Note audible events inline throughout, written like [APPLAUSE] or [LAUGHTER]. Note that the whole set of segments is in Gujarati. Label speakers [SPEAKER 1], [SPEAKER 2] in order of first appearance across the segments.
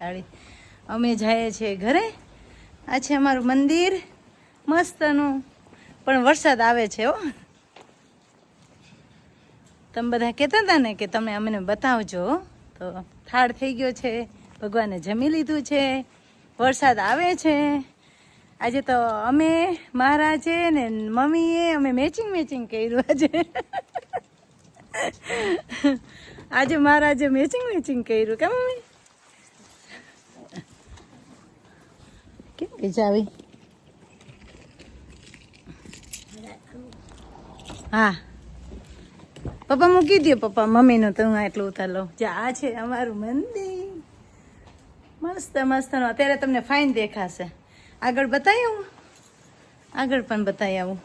[SPEAKER 1] તાળી. અમે જઈએ છીએ ઘરે. આ છે અમારું મંદિર. મસ્તનું. પણ વરસાદ આવે છે, હો. તમે બધા કહેતા હતા ને કે તમે અમને બતાવજો તો થાળ થઈ ગયો છે. ભગવાને જમી લીધું છે. વરસાદ આવે છે. આજે તો અમે, મહારાજે ને મમ્મીએ અમે મેચિંગ મેચિંગ કર્યું આજે. [LAUGHS] આજે મહારાજે મેચિંગ મેચિંગ કર્યું. કે મમ્મી? કે ચાવી હા. પપ્પા, મૂકી દો પપ્પા, મમ્મીનું તો હું એટલું ઉતાર જે, આ છે અમારું મંદિર. મસ્ત મસ્ત. અત્યારે તમને ફાઇન દેખાશે. આગળ બતાવી આવું? આગળ પણ બતાવી આવું.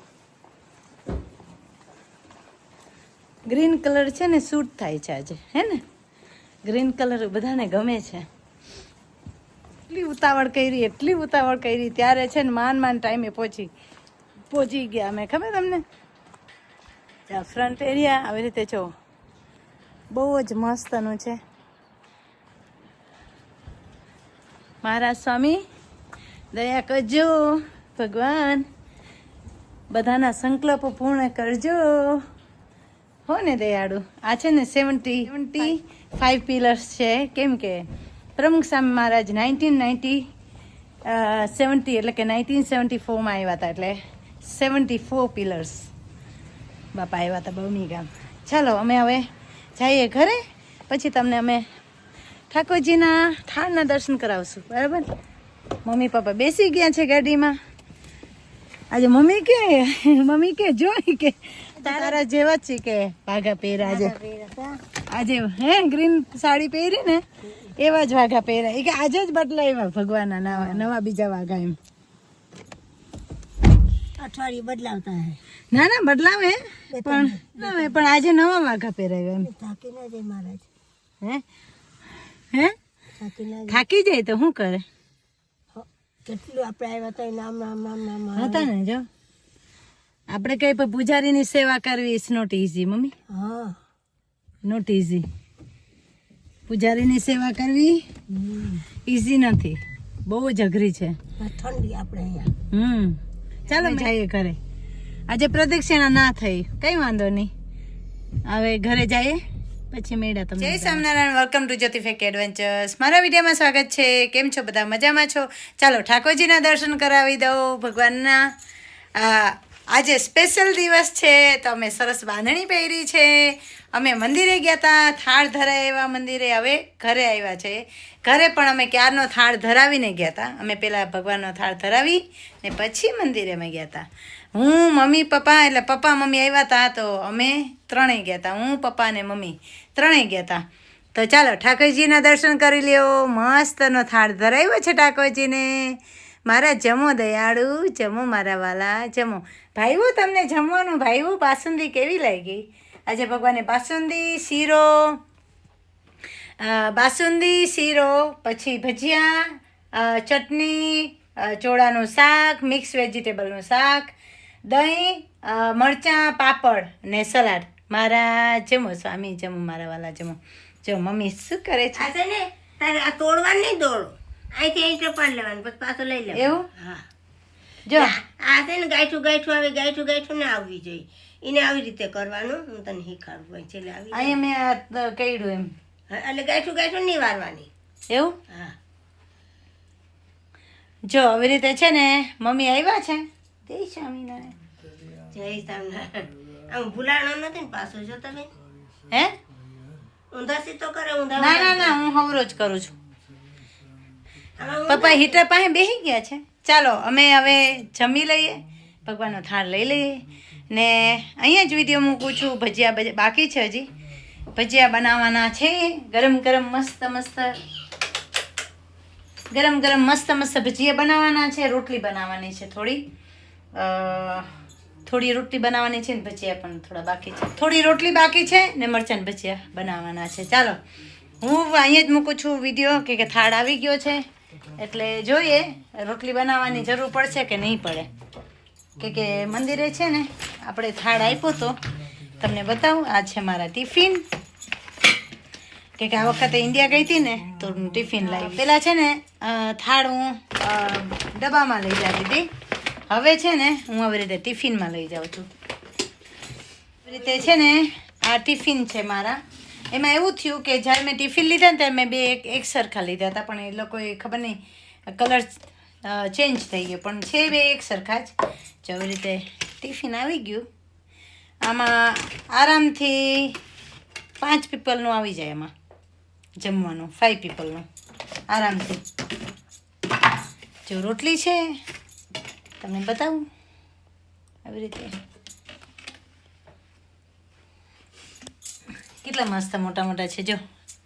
[SPEAKER 1] ગ્રીન કલર છે ને સૂટ થાય છે આજે. હે ને? ગ્રીન કલર બધાને ગમે છે. એટલી ઉતાવળ કરી, એટલી ઉતાવળ કરી. ત્યારે છે ને માન માન ટાઈમે પહોંચી પહોંચી ગયા અમે. ખબર તમને? ફ્રન્ટ એરિયા આવી રીતે જો, બહુ જ મસ્તનું છે. મહારાજ સ્વામી, દયા કરજો, ભગવાન. બધાના સંકલ્પો પૂર્ણ કરજો. હો ને દયાળુ? આ છે ને સેવન્ટી સેવન્ટી ફાઈવ પિલર્સ છે. કેમ કે Pramukh Swami Maharaj nineteen ninety seventy એટલે કે નાઇન્ટીન સેવન્ટી ફોરમાં આવ્યા હતા એટલે સેવન્ટી ફોર પિલર્સ બાપા આવ્યા હતા બહુની ગામ. ચાલો અમે હવે જઈએ ઘરે પછી તમને અમે ઠાકોરજીના થાળના દર્શન કરાવશું. બરાબર? મમ્મી પપ્પા બેસી ગયા છે ગાડીમાં. આજે મમ્મી કે [LAUGHS] મમ્મી કે જોઈ કે તારા જેવા જ છે કે ભાગા પહેરા આજે. આજે હે ગ્રીન સાડી પહેરી ને? એવા જ વાઘા પહેરાય. એ કે આજે જ બદલાવ્યા ભગવાનના નવા નવા બીજા વાઘા એમ.
[SPEAKER 2] અઠવાડિયે બદલાવતા હે.
[SPEAKER 1] ના ના બદલાવે. પણ પણ આજે નવા વાઘા પહેરાવ્યા એમ.
[SPEAKER 2] થાકી ના જાય મહારાજ.
[SPEAKER 1] હે? હે?
[SPEAKER 2] થાકી
[SPEAKER 1] જાય. તો શું કરે?
[SPEAKER 2] કેટલું આપણે આવ્યા હતા નામ નામ નામ નામ.
[SPEAKER 1] હતા ને જો. આપણે કઈ પણ પૂજારીની સેવા કરવી ઇઝ નોટ ઇઝી મમ્મી.
[SPEAKER 2] હા.
[SPEAKER 1] નોટ ઇઝી પૂજારીની સેવા કરવી ઈઝી નથી. બહુ જ અઘરી છે.
[SPEAKER 2] ઠંડી આપણે અહીંયા.
[SPEAKER 1] હમ. ચાલો જઈએ ઘરે. આજે પ્રદક્ષિણા ના થઈ. કઈ વાંધો નહીં. હવે ઘરે જઈએ પછી મેળા તમને જય સ્વામિનારાયણ વેલકમ ટુ જ્યોતિફેક એડવેન્ચર્સ મારા વિડીયોમાં સ્વાગત છે. કેમ છો? બધા મજામાં છો? ચાલો ઠાકોરજીના દર્શન કરાવી દઉં ભગવાનના. આ આજે સ્પેશિયલ દિવસ છે, તો અમે સરસ બાંધણી પહેરી છે. અમે મંદિરે ગયા હતા થાળ ધરાવ્યા મંદિરે. હવે ઘરે આવ્યા છે. ઘરે પણ અમે ક્યારનો થાળ ધરાવીને ગયા હતા અમે પહેલાં ભગવાનનો થાળ ધરાવી ને પછી મંદિરે અમે ગયા હતા હું, મમ્મી, પપ્પા, એટલે પપ્પા, મમ્મી આવ્યા હતા તો અમે ત્રણેય ગયા હતા હું, પપ્પા ને મમ્મી ત્રણેય ગયા હતા તો ચાલો ઠાકોરજીના દર્શન કરી લ્યો. મસ્તનો થાળ ધરાવ્યો છે ઠાકોરજીને. મારા જમો દયાળુ, જમો મારા વાલા, જમો. ભાઈઓ, તમને જમવાનું ભાઈઓ બાસુંદી કેવી લાગી? આજે ભગવાને બાસુંદી, શીરો બાસુંદી, શીરો, પછી ભજીયા ચટણી ચોળાનું શાક, મિક્સ વેજીટેબલનું શાક, દહીં મરચાં, પાપડ ને સલાડ. મારા જમો સ્વામી, જમો મારા વાલા, જમો. જો, મમ્મી શું કરે છે?
[SPEAKER 2] તોડવાની દોડો. અહીંથી અહીં ટપાલ લેવાનું પછી પાછું લઈ લેવાનું.
[SPEAKER 1] એવું?
[SPEAKER 2] હા.
[SPEAKER 1] જો.
[SPEAKER 2] આ છે ને ગાયઠું ગાયઠું આવે ગાયઠું ગાયઠું ના આવવી જોઈએ. એને આવી રીતે કરવાનું હું તને શીખાડું ભાઈ છેલ્લે આવી
[SPEAKER 1] અહીંયા મેં આ કર્યું એમ.
[SPEAKER 2] એટલે ગાયઠું ગાયઠું નહીં વારવાની
[SPEAKER 1] એવું?
[SPEAKER 2] હા.
[SPEAKER 1] જો આવી રીતે છે ને મમ્મી આવ્યા છે. જય સ્વામિનારાયણ.
[SPEAKER 2] જય સ્વામિનારાયણ. આમ ભૂલાણો નથી ને પાછું જો તમે
[SPEAKER 1] હે?
[SPEAKER 2] ઊંધા સીતો કરે ઊંધા
[SPEAKER 1] ના ના ના હું હવરો જ કરું છું. પપ્પા હીટર પાસે બેસી ગયા છે. ચાલો, અમે હવે જમી લઈએ. ભગવાનનો થાળ લઈ લઈએ. ને અહીંયા જ વીડિયો મૂકું છું. ભજીયા બાકી છે હજી. ભજીયા બનાવવાના છે. ગરમ ગરમ મસ્ત મસ્ત, ગરમ ગરમ મસ્ત મસ્ત ભજીયા બનાવવાના છે. રોટલી બનાવવાની છે થોડી. થોડી રોટલી બનાવવાની છે ને ભજીયા પણ થોડા બાકી છે. થોડી રોટલી બાકી છે ને મરચાં ભજીયા બનાવવાના છે. ચાલો, હું અહીંયા જ મૂકું છું વીડિયો કે થાળ આવી ગયો છે. એટલે જોઈએ, રોટલી બનાવવાની જરૂર પડશે કે નહીં પડે? કે કે મંદિરે છે ને, આપણે થાળ આપ્યો તો, તમને બતાવું, આ છે મારા ટિફિન. કે આ વખતે ઇન્ડિયા ગઈ હતી ને, તો હું ટિફિન લાવી. પેલા છે ને થાળ હું ડબ્બામાં લઈ જતી હતી. હવે છે ને, હું આવી રીતે ટિફિનમાં લઈ જાઉં છું. રીતે છે ને, આ ટિફિન છે મારા. એમાં એવું થયું કે જ્યારે મેં ટિફિન લીધા ને ત્યારે મેં બે એક એક સરખા લીધા હતા, પણ એ લોકોએ ખબર નહીં, કલર ચેન્જ થઈ ગયો. પણ છે બે એક સરખા જ. જો આવી રીતે ટિફિન આવી ગયું. આમાં આરામથી પાંચ પીપલનું આવી જાય એમાં, જમવાનું ફાઈવ પીપલનું. આરામથી. જો રોટલી છે, તમને બતાવું. આવી રીતે. કેટલા મસ્ત મોટા મોટા છે જો.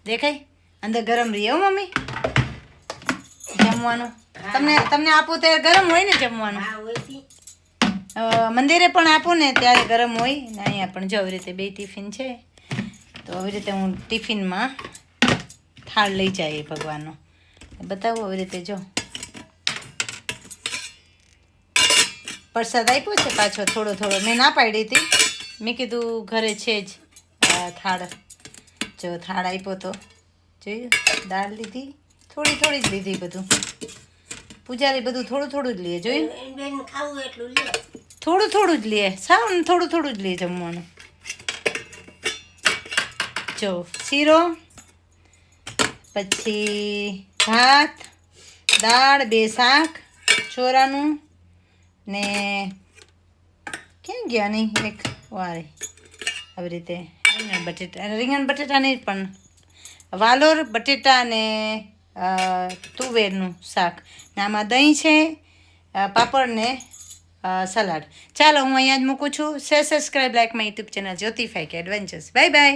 [SPEAKER 1] દેખાય? અંદર ગરમ રહીએ હો મમ્મી. જમવાનું. તમને તમને આપું ત્યારે ગરમ હોય ને જમવાનું? મંદિરે પણ આપું ને ત્યારે ગરમ હોય. ને અહીંયા પણ જો આવી રીતે બે ટિફિન છે. તો આવી રીતે હું ટિફિનમાં થાળ લઈ જાય ભગવાનનો. બતાવું આવી રીતે જો. પ્રસાદ આપ્યો છે પાછો થોડો થોડો. મેં ના પાડી હતી. મેં કીધું ઘરે છે જ. થાળ. જો થાળ આપ્યો તો. જોયું? દાળ લીધી. થોડી થોડી જ લીધી બધું. પૂજારી બધું થોડું થોડું જ લે. જોયું?
[SPEAKER 2] ખાવું એટલું લે.
[SPEAKER 1] થોડું થોડું જ લે. સાવ ને થોડું થોડું જ લે જમવાનું. જો શીરો પછી ભાત દાળ બે શાક ચોરાનું ને ક્યાં ગયા નહીં? એક વારે. આવી રીતે. રીંગણ બટેટા રીંગણ બટેટા નહીં પણ. વાલોર, બટેટા ને તુવેરનું શાક. ને આમાં દહીં છે પાપડ ને સલાડ. ચાલો, હું અહીંયા જ મૂકું છું. Say subscribe like my YouTube channel જ્યોતિફાઈ કે એડવેન્ચર્સ બાય બાય